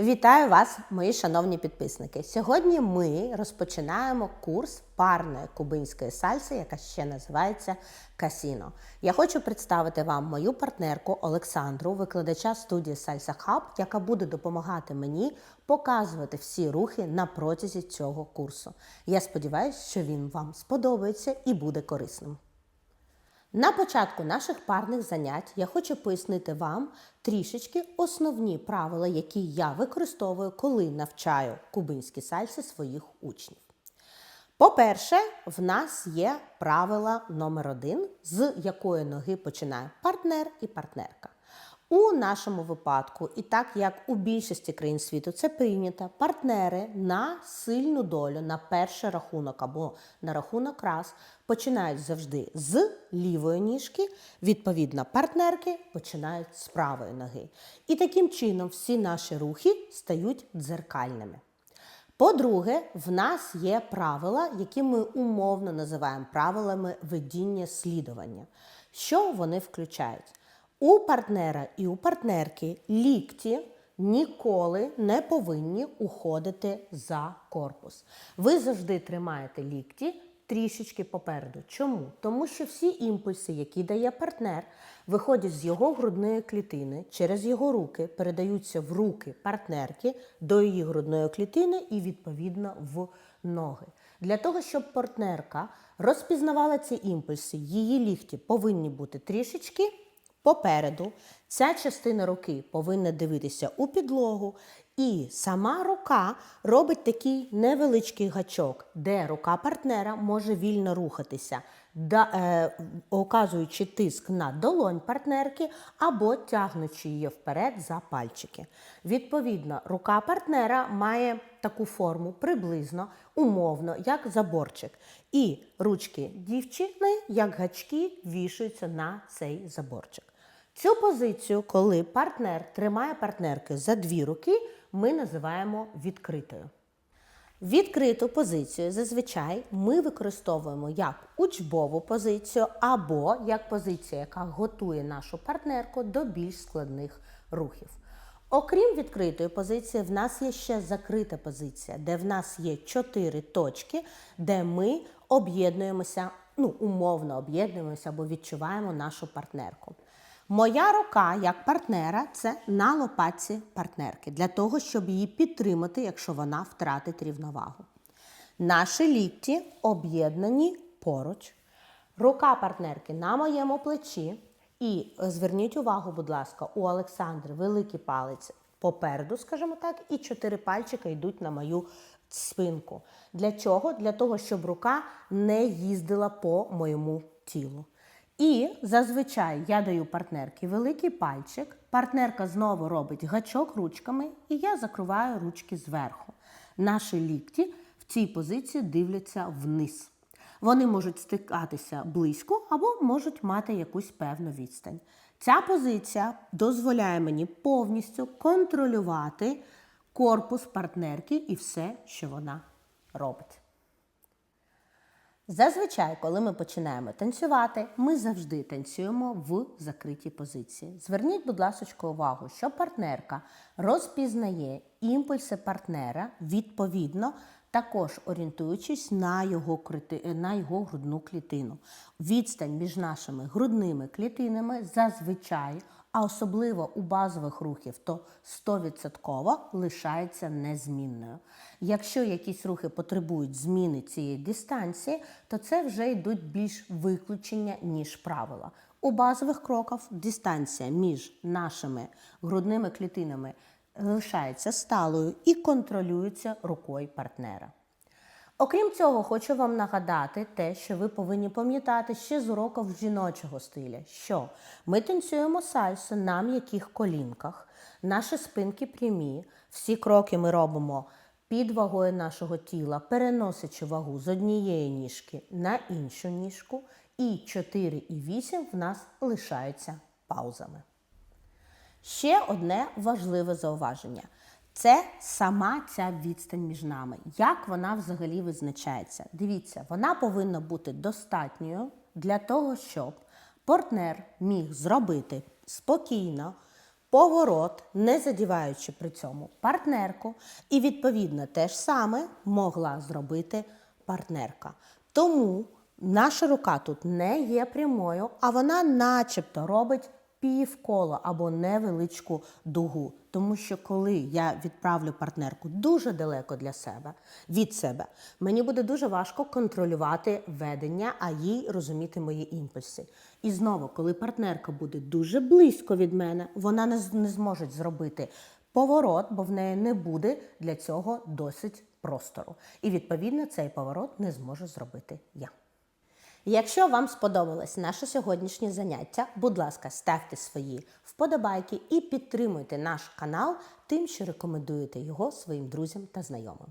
Вітаю вас, мої шановні підписники. Сьогодні ми розпочинаємо курс парної кубинської сальси, яка ще називається Касіно. Я хочу представити вам мою партнерку Олександру, викладача студії Salsa Hub, яка буде допомагати мені показувати всі рухи на протязі цього курсу. Я сподіваюся, що він вам сподобається і буде корисним. На початку наших парних занять я хочу пояснити вам трішечки основні правила, які я використовую, коли навчаю кубинські сальси своїх учнів. По-перше, в нас є правила номер один, з якої ноги починає партнер і партнерка. У нашому випадку, і так як у більшості країн світу це прийнято, партнери на сильну долю, на перший рахунок або на рахунок раз починають завжди з лівої ніжки, відповідно, партнерки починають з правої ноги. І таким чином всі наші рухи стають дзеркальними. По-друге, в нас є правила, які ми умовно називаємо правилами ведіння слідування. Що вони включають? У партнера і у партнерки лікті ніколи не повинні уходити за корпус. Ви завжди тримаєте лікті трішечки попереду. Чому? Тому що всі імпульси, які дає партнер, виходять з його грудної клітини, через його руки передаються в руки партнерки до її грудної клітини і відповідно в ноги. Для того, щоб партнерка розпізнавала ці імпульси, її лікті повинні бути трішечки попереду. Ця частина руки повинна дивитися у підлогу, і сама рука робить такий невеличкий гачок, де рука партнера може вільно рухатися, да, е, оказуючи тиск на долонь партнерки або тягнучи її вперед за пальчики. Відповідно, рука партнера має таку форму приблизно умовно, як заборчик. І ручки дівчини, як гачки, вішаються на цей заборчик. Цю позицію, коли партнер тримає партнерки за дві руки, ми називаємо відкритою. Відкриту позицію зазвичай ми використовуємо як учбову позицію або як позицію, яка готує нашу партнерку до більш складних рухів. Окрім відкритої позиції, в нас є ще закрита позиція, де в нас є чотири точки, де ми об'єднуємося, ну, умовно об'єднуємося або відчуваємо нашу партнерку. Моя рука як партнера це на лопатці партнерки, для того, щоб її підтримати, якщо вона втратить рівновагу. Наші лікті об'єднані поруч. Рука партнерки на моєму плечі. І зверніть увагу, будь ласка, у Олександри великий палець попереду, скажімо так, і чотири пальчика йдуть на мою спинку. Для чого? Для того, щоб рука не їздила по моєму тілу. І зазвичай я даю партнерці великий пальчик, партнерка знову робить гачок ручками, і я закриваю ручки зверху. Наші лікті в цій позиції дивляться вниз. Вони можуть стикатися близько або можуть мати якусь певну відстань. Ця позиція дозволяє мені повністю контролювати корпус партнерки і все, що вона робить. Зазвичай, коли ми починаємо танцювати, ми завжди танцюємо в закритій позиції. Зверніть, будь ласка, увагу, що партнерка розпізнає імпульси партнера відповідно, також орієнтуючись на його, на його грудну клітину. Відстань між нашими грудними клітинами зазвичай, а особливо у базових рухів, то 100% лишається незмінною. Якщо якісь рухи потребують зміни цієї дистанції, то це вже йдуть більш виключення, ніж правила. У базових кроках дистанція між нашими грудними клітинами лишається сталою і контролюється рукою партнера. Окрім цього, хочу вам нагадати те, що ви повинні пам'ятати ще з уроків жіночого стиля, що ми танцюємо сальсу на м'яких колінках, наші спинки прямі, всі кроки ми робимо під вагою нашого тіла, переносячи вагу з однієї ніжки на іншу ніжку, і 4 і 8 в нас лишаються паузами. Ще одне важливе зауваження. Це сама ця відстань між нами. Як вона взагалі визначається? Дивіться, вона повинна бути достатньою для того, щоб партнер міг зробити спокійно поворот, не задіваючи при цьому партнерку, і відповідно те ж саме могла зробити партнерка. Тому наша рука тут не є прямою, а вона начебто робить півколо або невеличку дугу. Тому що коли я відправлю партнерку дуже далеко для себе від себе, мені буде дуже важко контролювати ведення, а їй розуміти мої імпульси. І знову, коли партнерка буде дуже близько від мене, вона не, зможе зробити поворот, бо в неї не буде для цього досить простору. І відповідно цей поворот не зможу зробити я. Якщо вам сподобалось наше сьогоднішнє заняття, будь ласка, ставте свої вподобайки і підтримуйте наш канал тим, що рекомендуєте його своїм друзям та знайомим.